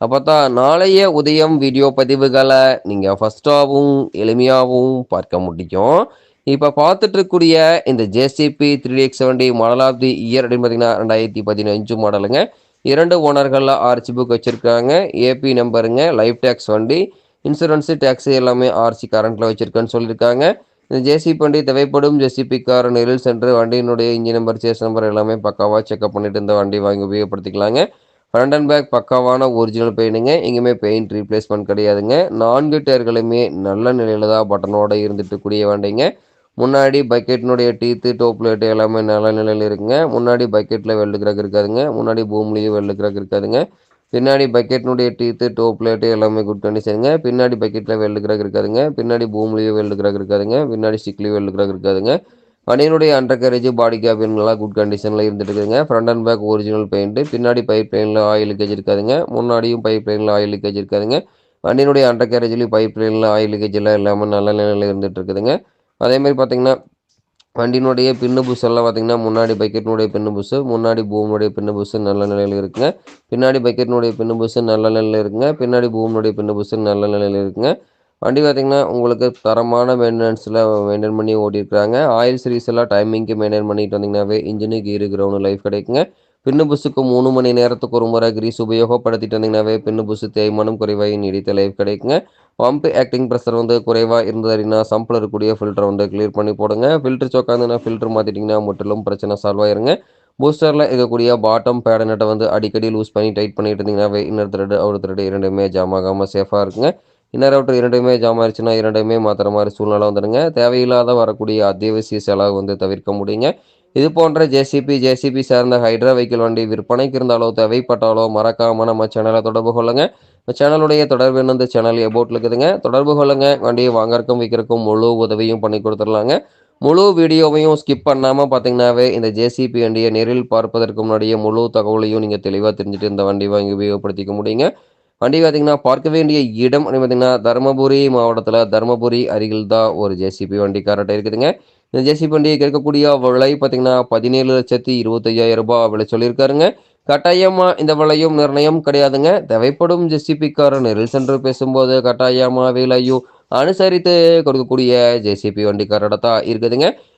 அப்போ தான் நாளைய உதயம் வீடியோ பதிவுகளை நீங்கள் ஃபஸ்ட்டாகவும் எளிமையாகவும் பார்க்க முடியும். இப்போ பார்த்துட்டு இருக்கக்கூடிய இந்த JCB three X seventy model of the year அப்படின்னு பார்த்தீங்கன்னா ரெண்டாயிரத்தி பதினஞ்சு மாடலுங்க. இரண்டு ஓனர்களில் ஆர்சி புக் வச்சுருக்காங்க. ஏபி நம்பருங்க லைஃப் டேக்ஸ் வண்டி இன்சூரன்ஸு டேக்ஸு எல்லாமே ஆர்சி கரண்ட்டில் வச்சுருக்கேன்னு சொல்லியிருக்காங்க இந்த ஜேசிபி வண்டி தேவைப்படும். ஜேசிபி கார் நெரில் சென்று வண்டியினுடைய இன்ஜின் நம்பர் சேஸ் நம்பர் எல்லாமே பக்காவாக செக்அப் பண்ணிவிட்டு இந்த வண்டி வாங்கி உபயோகப்படுத்திக்கலாங்க. ஃப்ரண்ட் அண்ட் பேக் பக்காவான ஒரிஜினல் பெயினுங்க எங்கேயுமே பெயிண்ட் ரீப்ளேஸ்மெண்ட் கிடையாதுங்க. நான்கு டயர்களுமே நல்ல நிலையில் தான் பட்டனோட இருந்துட்டு கூடிய வண்டிங்க. முன்னாடி பக்கெட்டினுடைய டீத்து டோப் லைட்டு எல்லாமே நல்ல நிலையில் இருக்குங்க. முன்னாடி பக்கெட்டில் வெள்ளு கிராக் இருக்காதுங்க. முன்னாடி பூம்லேயும் வெள்ளு கிராக் இருக்காதுங்க. பின்னாடி பக்கெட்டினுடைய டீத்து டோப் லைட்டு எல்லாமே குட் கண்டிஷனுங்க பின்னாடி பக்கெட்டில் வெள்ளு கிராக் இருக்காதுங்க. பின்னாடி பூம்லேயும் வெள்ளு கிராக் இருக்காதுங்க. பின்னாடி ஸ்டிக்லேயும் வெள்ளு கிராக் இருக்காதுங்க. வண்டியினுடைய அண்டர் கேரேஜ் பாடி கேபின்லாம் குட் கண்டிஷனில் இருந்துட்டு இருக்குதுங்க. Front and back original paint பின்னாடி பைப் லைனில் ஆயில் லீக்கேஜ் இருக்காதுங்க. முன்னாடியும் பைப் லைனில் ஆயில் லீக்கேஜ் இருக்காதுங்க. வண்டியினுடைய அண்டர் கேரேஜ்லேயும் பைப் லைனில் ஆயில் லீக்கேஜ் எல்லாம் இல்லாமல் நல்ல நிலையில் இருந்துட்டு இருக்குதுங்க. அதேமாதிரி பார்த்தீங்கன்னா வண்டியினுடைய பின்னு புஷ் எல்லாம் பார்த்தீங்கன்னா முன்னாடி பக்கெட்டினுடைய பின்னு புஷ் முன்னாடி பூமுடைய பின்னு புஷ் நல்ல நிலையில் இருக்குங்க. பின்னாடி பக்கெட்டினுடைய பின்னு புஷ் நல்ல நிலையில் இருக்குங்க. பின்னாடி பூமினுடைய பின்னு புஷ் நல்ல நிலையில் இருக்குங்க. வண்டி பார்த்திங்கன்னா உங்களுக்கு தரமான மெயின்டெனன்ஸில் மெயின்டைன் பண்ணி ஓட்டியிருக்காங்க ஆயில் சர்வீஸ் எல்லாம் டைமிங்க்கு மெயின்டைன் பண்ணிட்டு வந்தீங்கன்னாவே இன்ஜினு கீரு கிரவுண்டு லைஃப் கிடைக்குங்க. பின்னு புஸ்ஸுக்கு மூணு மணி நேரத்துக்கு ஒரு முறை கிரீஸ் உபயோகப்படுத்திட்டு வந்தீங்கன்னாவே பின்னு புஸ்ஸு தேய்மானம் குறைவாக நீடித்த லைஃப் கிடைக்குங்க. பம்ப் ஆக்டிங் ப்ரெஷர் வந்து குறைவாக இருந்தது அப்படின்னா சம்பில் இருக்கக்கூடிய ஃபில்டர் வந்து கிளியர் பண்ணி போடுங்க. ஃபில்டர் சோக்காந்துன்னா ஃபில்டர் மாற்றிட்டிங்கன்னா முற்றிலும் பிரச்சனை சால்வ் ஆயிருங்க. பூஸ்டரில் இருக்கக்கூடிய பாட்டம் பேட நட்டை வந்து அடிக்கடி லூஸ் பண்ணி டைட் பண்ணிட்டு இருந்தீங்கன்னா இன்னொரு த்ரெட் ஒரு த்ரெட் இரண்டுமே ஜாம் ஆகாமல் சேஃபாக இருக்குங்க. இன்னர் இரண்டுமே ஜாம் ஆயிடுச்சுன்னா இரண்டுமே மாற்றுற மாதிரி சூழ்நிலை வந்துடுங்க. தேவையில்லாத வரக்கூடிய அத்தியாவசிய செலவு வந்து தவிர்க்க முடியுங்க. இது போன்ற ஜேசிபி ஜேசிபி சார்ந்த ஹைட்ரா வெஹிக்கிள் வண்டி விற்பனைக்கு இருந்தாலோ தேவைப்பட்டாலோ மறக்காமல் நம்ம சேனலை தொடர்பு கொள்ளுங்க. சேனலுடைய தொடர்பு இந்த சேனல் எபோட்டில் இருக்குதுங்க. தொடர்பு கொள்ளுங்க. வண்டியை வாங்கறக்கும் விற்கிறக்கும் முழு உதவியும் பண்ணி கொடுத்துடலாங்க. முழு வீடியோவையும் ஸ்கிப் பண்ணாமல் பார்த்தீங்கன்னாவே இந்த ஜேசிபி வண்டியை நேரில் பார்ப்பதற்கு முன்னாடியே முழு தகவலையும் நீங்கள் தெளிவாக தெரிஞ்சுட்டு இந்த வண்டி வாங்கி உபயோகப்படுத்திக்க முடியுங்க. வண்டி பார்த்திங்கன்னா பார்க்க வேண்டிய இடம் பார்த்திங்கன்னா தருமபுரி மாவட்டத்தில் தருமபுரி அருகில் தான் ஒரு ஜேசிபி வண்டி கரெக்டாக இருக்குதுங்க. இந்த ஜேசிபி வண்டியை கேட்கக்கூடிய விலை பார்த்தீங்கன்னா பதினேழு லட்சத்தி இருபத்தையாயிரம் ரூபாய் விலை சொல்லியிருக்காருங்க. கட்டாயமாக இந்த விலையும் நிர்ணயம் கிடையாதுங்க. தேவைப்படும் ஜெசிபிக்காரர் நெரில் சென்று பேசும்போது கட்டாயமாக விலையும் அனுசரித்து கொடுக்கக்கூடிய ஜேசிபி வண்டிக்காரட தான் இருக்குதுங்க.